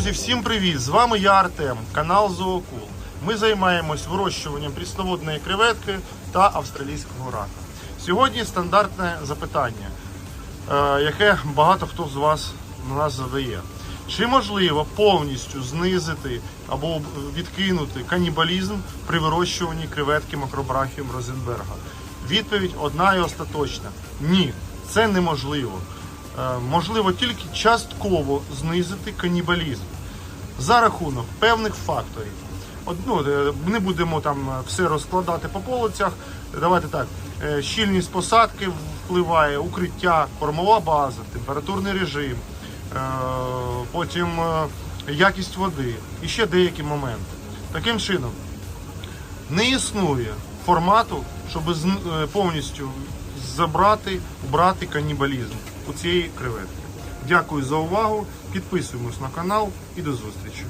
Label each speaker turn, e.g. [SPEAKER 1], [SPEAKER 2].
[SPEAKER 1] Друзі, всім привіт! З вами я Артем, канал Зоокул. Ми займаємось вирощуванням прісноводної креветки та австралійського рака. Сьогодні стандартне запитання, е, яке багато хто з вас на нас задає. Чи можливо повністю знизити або відкинути канібалізм при вирощуванні креветки макробрахіум Розенберга? Відповідь одна і остаточна: ні, це неможливо. Е, Можливо тільки частково знизити канібалізм за рахунок певних факторів. От, ну, е, не будемо там е, все розкладати по полицях. Давайте так. Щільність посадки впливає, укриття, кормова база, температурний режим, потім якість води і ще деякі моменти. Таким чином, не існує формату, щоб повністю забрати, убрати канібалізм у цієї креветки. Дякую за увагу. Підписуємось на канал і до зустрічі.